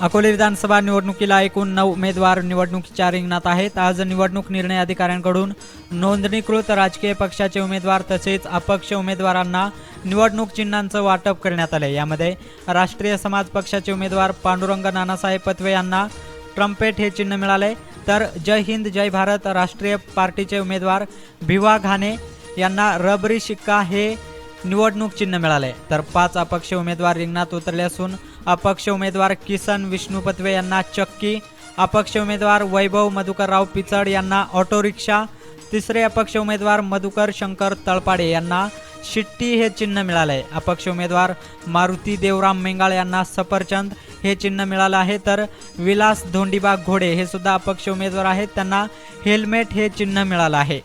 अकोले विधानसभा निवडणुकीला एकूण नऊ उमेदवार निवडणुकीच्या रिंगणात आहेत. आज निवडणूक निर्णय अधिकाऱ्यांकडून नोंदणीकृत राजकीय पक्षाचे उमेदवार तसेच अपक्ष उमेदवारांना निवडणूक चिन्हांचं वाटप करण्यात आले यामध्ये राष्ट्रीय समाज पक्षाचे उमेदवार पांडुरंग नानासाहेब पत्वे यांना ट्रम्पेट हे चिन्ह मिळाले तर जय हिंद जय भारत राष्ट्रीय पार्टीचे उमेदवार भिवा घाणे यांना रबरी शिक्का हे निवडणूक चिन्ह मिळाले तर पाच अपक्ष उमेदवार रिंगणात उतरले असून अपक्ष उमेदवार किसन विष्णू पत्वे यांना चक्की अपक्ष उमेदवार वैभव मधुकरराव पिचड यांना ऑटो रिक्षा तिसरे अपक्ष उमेदवार मधुकर शंकर तळपाडे यांना शिट्टी हे चिन्ह मिळाले अपक्ष उमेदवार मारुती देवराम मेंगाळ यांना सफरचंद हे चिन्ह मिळालं आहे. तर विलास धोंडीबा घोडे हे सुद्धा अपक्ष उमेदवार आहेत. त्यांना हेल्मेट हे चिन्ह मिळालं आहे.